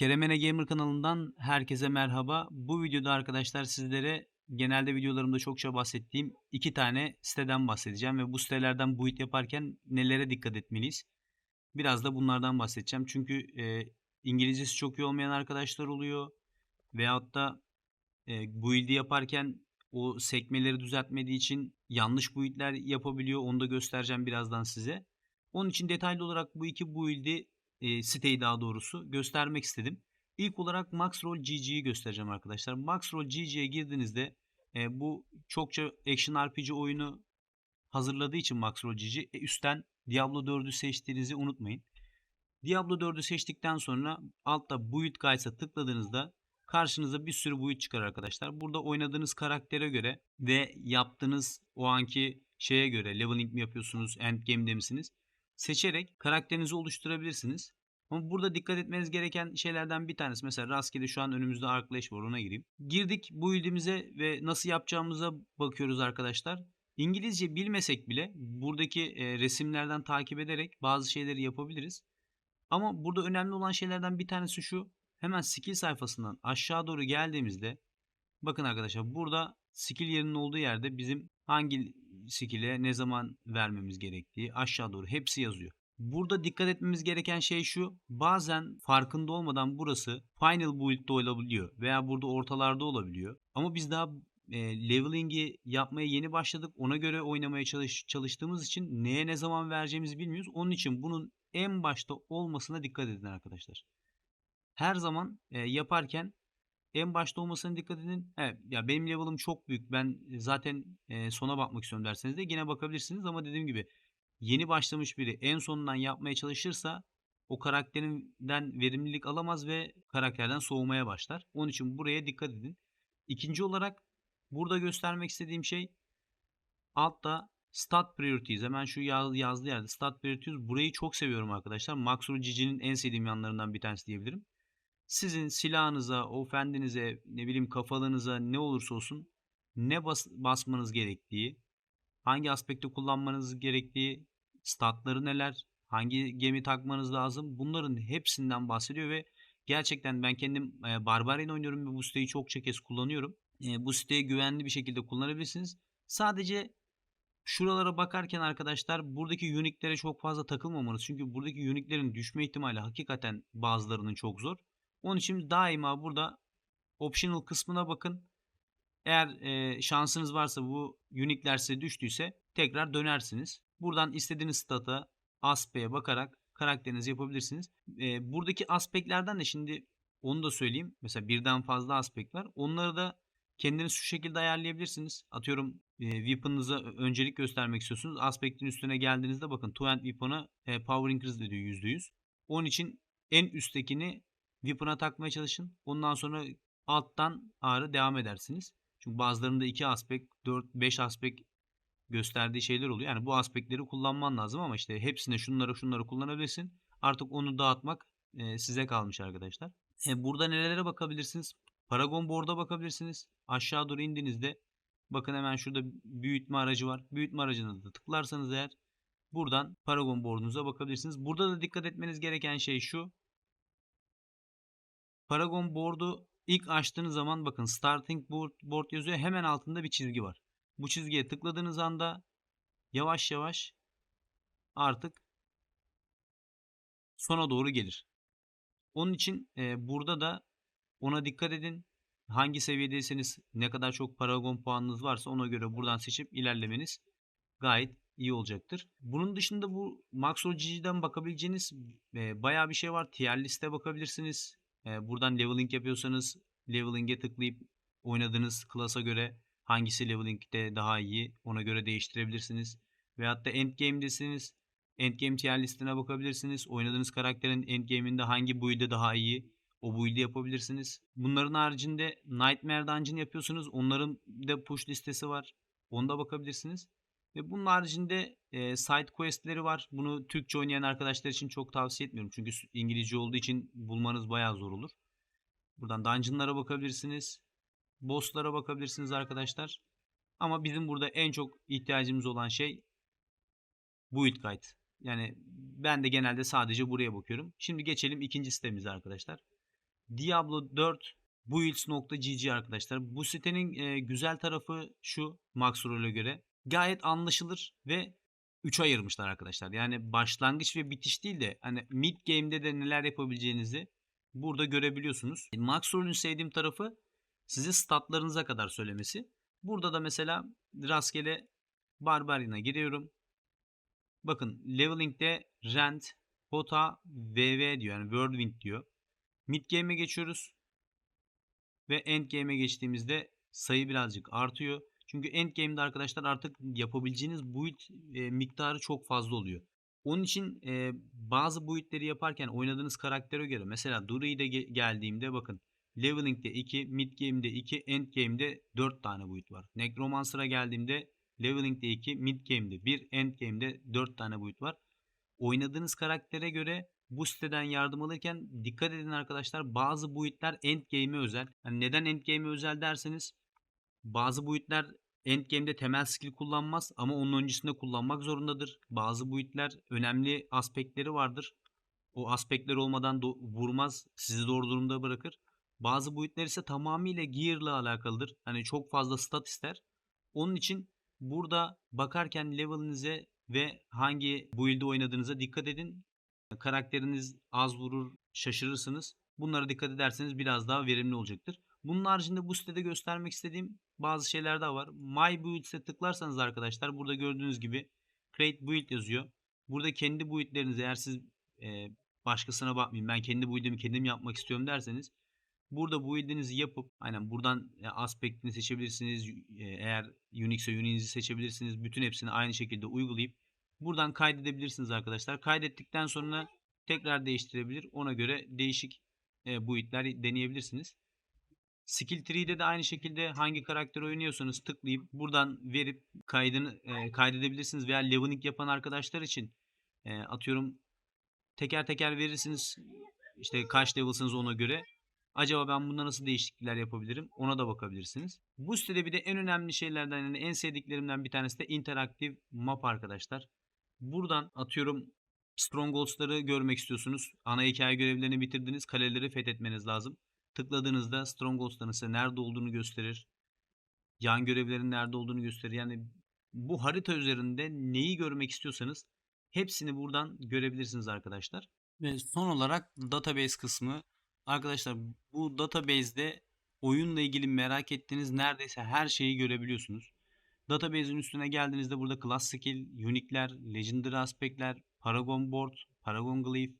Keremene Gamer kanalından herkese merhaba. Bu videoda arkadaşlar sizlere genelde videolarımda çokça bahsettiğim iki tane siteden bahsedeceğim ve bu sitelerden build yaparken nelere dikkat etmeliyiz? Biraz da bunlardan bahsedeceğim. Çünkü e, İngilizcesi çok iyi olmayan arkadaşlar oluyor veyahut da e, build'i yaparken o sekmeleri düzeltmediği için yanlış build'ler yapabiliyor. Onu da göstereceğim birazdan size. Onun için detaylı olarak bu iki build'i e, siteyi daha doğrusu göstermek istedim. İlk olarak Maxroll GG'yi göstereceğim arkadaşlar. Maxroll GG'ye girdiğinizde e, bu çokça action RPG oyunu hazırladığı için Maxroll GG e, üstten Diablo 4'ü seçtiğinizi unutmayın. Diablo 4'ü seçtikten sonra altta Build Guides'a tıkladığınızda karşınıza bir sürü build çıkar arkadaşlar. Burada oynadığınız karaktere göre ve yaptığınız o anki şeye göre leveling mi yapıyorsunuz, endgame'de misiniz? Seçerek karakterinizi oluşturabilirsiniz. Ama burada dikkat etmeniz gereken şeylerden bir tanesi mesela rastgele şu an önümüzde Arclash var ona gireyim. Girdik bu build'imize ve nasıl yapacağımıza bakıyoruz arkadaşlar. İngilizce bilmesek bile buradaki e, resimlerden takip ederek bazı şeyleri yapabiliriz. Ama burada önemli olan şeylerden bir tanesi şu. Hemen skill sayfasından aşağı doğru geldiğimizde bakın arkadaşlar burada skill yerinin olduğu yerde bizim hangi skill'e ne zaman vermemiz gerektiği aşağı doğru hepsi yazıyor. Burada dikkat etmemiz gereken şey şu. Bazen farkında olmadan burası final build'de olabiliyor veya burada ortalarda olabiliyor. Ama biz daha e, leveling'i yapmaya yeni başladık. Ona göre oynamaya çalış, çalıştığımız için neye ne zaman vereceğimizi bilmiyoruz. Onun için bunun en başta olmasına dikkat edin arkadaşlar. Her zaman e, yaparken en başta olmasına dikkat edin. Evet, ya benim level'ım çok büyük. Ben zaten e, sona bakmak istiyorum derseniz de yine bakabilirsiniz ama dediğim gibi yeni başlamış biri en sonundan yapmaya çalışırsa o karakterinden verimlilik alamaz ve karakterden soğumaya başlar. Onun için buraya dikkat edin. İkinci olarak burada göstermek istediğim şey altta Stat Priorities. Hemen şu yaz, yazdığı yerde Stat Priorities. Burayı çok seviyorum arkadaşlar. Maxro GG'nin en sevdiğim yanlarından bir tanesi diyebilirim. Sizin silahınıza, ofendinize, ne bileyim kafalığınıza ne olursa olsun ne bas, basmanız gerektiği, hangi aspekte kullanmanız gerektiği, statları neler, hangi gemi takmanız lazım bunların hepsinden bahsediyor ve gerçekten ben kendim e, Barbarian oynuyorum ve bu siteyi çokça kez kullanıyorum. E, bu siteyi güvenli bir şekilde kullanabilirsiniz. Sadece şuralara bakarken arkadaşlar buradaki uniklere çok fazla takılmamanız. Çünkü buradaki uniklerin düşme ihtimali hakikaten bazılarının çok zor. Onun için daima burada optional kısmına bakın. Eğer e, şansınız varsa bu unique'ler size düştüyse tekrar dönersiniz. Buradan istediğiniz stata aspeye bakarak karakterinizi yapabilirsiniz. E, buradaki aspektlerden de şimdi onu da söyleyeyim. Mesela birden fazla aspekt var. Onları da kendiniz şu şekilde ayarlayabilirsiniz. Atıyorum e, weapon'ınıza öncelik göstermek istiyorsunuz. Aspektin üstüne geldiğinizde bakın two hand weapon'a e, power increase diyor %100. Onun için en üsttekini Weapon'a takmaya çalışın. Ondan sonra alttan ağrı devam edersiniz. Çünkü bazılarında 2 aspekt, 4, 5 aspekt gösterdiği şeyler oluyor. Yani bu aspektleri kullanman lazım ama işte hepsine şunları şunları kullanabilirsin. Artık onu dağıtmak e, size kalmış arkadaşlar. E, burada nerelere bakabilirsiniz? Paragon Board'a bakabilirsiniz. Aşağı doğru indiğinizde bakın hemen şurada büyütme aracı var. Büyütme aracına da tıklarsanız eğer buradan Paragon Board'unuza bakabilirsiniz. Burada da dikkat etmeniz gereken şey şu. Paragon board'u ilk açtığınız zaman bakın starting board, board yazıyor. Hemen altında bir çizgi var. Bu çizgiye tıkladığınız anda yavaş yavaş artık sona doğru gelir. Onun için e, burada da ona dikkat edin. Hangi seviyedeyseniz ne kadar çok Paragon puanınız varsa ona göre buradan seçip ilerlemeniz gayet iyi olacaktır. Bunun dışında bu Maxwell GG'den bakabileceğiniz e, bayağı bir şey var. Tier liste bakabilirsiniz. E, buradan leveling yapıyorsanız leveling'e tıklayıp oynadığınız klasa göre hangisi leveling'de daha iyi ona göre değiştirebilirsiniz. Veyahut da endgame'desiniz. Endgame tier listine bakabilirsiniz. Oynadığınız karakterin endgame'inde hangi build'e daha iyi o build'i yapabilirsiniz. Bunların haricinde Nightmare Dungeon yapıyorsunuz. Onların da push listesi var. Onda bakabilirsiniz. Ve bunun haricinde e, side quest'leri var. Bunu Türkçe oynayan arkadaşlar için çok tavsiye etmiyorum. Çünkü İngilizce olduğu için bulmanız bayağı zor olur. Buradan dungeon'lara bakabilirsiniz. Boss'lara bakabilirsiniz arkadaşlar. Ama bizim burada en çok ihtiyacımız olan şey Build Guide. Yani ben de genelde sadece buraya bakıyorum. Şimdi geçelim ikinci sitemize arkadaşlar. Diablo 4 builds.gg arkadaşlar. Bu sitenin e, güzel tarafı şu Maxroll'e göre. Gayet anlaşılır ve 3 ayırmışlar arkadaşlar. Yani başlangıç ve bitiş değil de hani mid game'de de neler yapabileceğinizi burada görebiliyorsunuz. Maxroll'ün sevdiğim tarafı size statlarınıza kadar söylemesi. Burada da mesela rastgele Barbarian'a giriyorum. Bakın leveling'de Rent, Hota, VV diyor. Yani Whirlwind diyor. Mid game'e geçiyoruz. Ve end game'e geçtiğimizde sayı birazcık artıyor. Çünkü end game'de arkadaşlar artık yapabileceğiniz build e, miktarı çok fazla oluyor. Onun için e, bazı build'leri yaparken oynadığınız karaktere göre mesela Druid'e ge- geldiğimde bakın Leveling'de 2, Mid Game'de 2, End Game'de 4 tane build var. Necromancer'a geldiğimde Leveling'de 2, Mid Game'de 1, End Game'de 4 tane build var. Oynadığınız karaktere göre bu siteden yardım alırken dikkat edin arkadaşlar bazı build'ler End Game'e özel. Yani neden End Game'e özel derseniz bazı build'ler endgame'de temel skill kullanmaz ama onun öncesinde kullanmak zorundadır. Bazı build'ler önemli aspektleri vardır. O aspektler olmadan vurmaz, sizi zor durumda bırakır. Bazı build'ler ise tamamıyla gear'la alakalıdır. Hani çok fazla stat ister. Onun için burada bakarken level'inize ve hangi build'i oynadığınıza dikkat edin. Karakteriniz az vurur, şaşırırsınız. Bunlara dikkat ederseniz biraz daha verimli olacaktır. Bunun haricinde bu sitede göstermek istediğim bazı şeyler daha var. My Builds'e tıklarsanız arkadaşlar burada gördüğünüz gibi Create Build yazıyor. Burada kendi build'lerinizi eğer siz e, başkasına bakmayın ben kendi build'imi kendim yapmak istiyorum derseniz burada build'inizi yapıp aynen buradan e, aspektini seçebilirsiniz. E, eğer Unix'e Unix'i seçebilirsiniz. Bütün hepsini aynı şekilde uygulayıp buradan kaydedebilirsiniz arkadaşlar. Kaydettikten sonra tekrar değiştirebilir. Ona göre değişik e, build'ler deneyebilirsiniz. Skill tree'de de aynı şekilde hangi karakter oynuyorsanız tıklayıp buradan verip kaydını e, kaydedebilirsiniz veya leveling yapan arkadaşlar için e, atıyorum teker teker verirsiniz işte kaç level'sınız ona göre. Acaba ben bunda nasıl değişiklikler yapabilirim? Ona da bakabilirsiniz. Bu sitede bir de en önemli şeylerden yani en sevdiklerimden bir tanesi de interaktif map arkadaşlar. Buradan atıyorum Strongholds'ları görmek istiyorsunuz. Ana hikaye görevlerini bitirdiniz. Kaleleri fethetmeniz lazım. Tıkladığınızda Strongholds'ların size nerede olduğunu gösterir. Yan görevlerin nerede olduğunu gösterir. Yani bu harita üzerinde neyi görmek istiyorsanız hepsini buradan görebilirsiniz arkadaşlar. Ve son olarak database kısmı. Arkadaşlar bu database'de oyunla ilgili merak ettiğiniz neredeyse her şeyi görebiliyorsunuz. Database'in üstüne geldiğinizde burada class skill, unique'ler, legendary aspektler, paragon board, paragon glyph,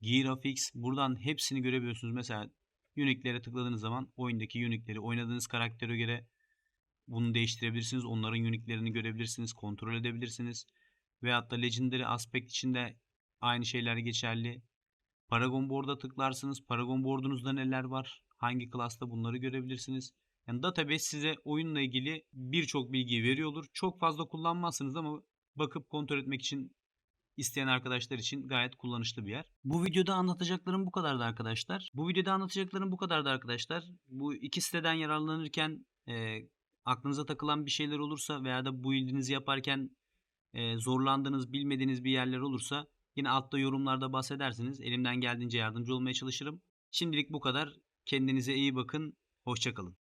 gear affix buradan hepsini görebiliyorsunuz. Mesela unique'lere tıkladığınız zaman oyundaki unique'leri oynadığınız karaktere göre bunu değiştirebilirsiniz. Onların unique'lerini görebilirsiniz, kontrol edebilirsiniz. Veyahut da legendary aspect içinde aynı şeyler geçerli. Paragon Board'a tıklarsınız. Paragon Board'unuzda neler var? Hangi class'ta bunları görebilirsiniz. Yani database size oyunla ilgili birçok bilgiyi veriyor olur. Çok fazla kullanmazsınız ama bakıp kontrol etmek için isteyen arkadaşlar için gayet kullanışlı bir yer. Bu videoda anlatacaklarım bu kadardı arkadaşlar. Bu videoda anlatacaklarım bu kadardı arkadaşlar. Bu iki siteden yararlanırken e, aklınıza takılan bir şeyler olursa veya da bu build'inizi yaparken e, zorlandığınız, bilmediğiniz bir yerler olursa yine altta yorumlarda bahsedersiniz. Elimden geldiğince yardımcı olmaya çalışırım. Şimdilik bu kadar. Kendinize iyi bakın. Hoşçakalın.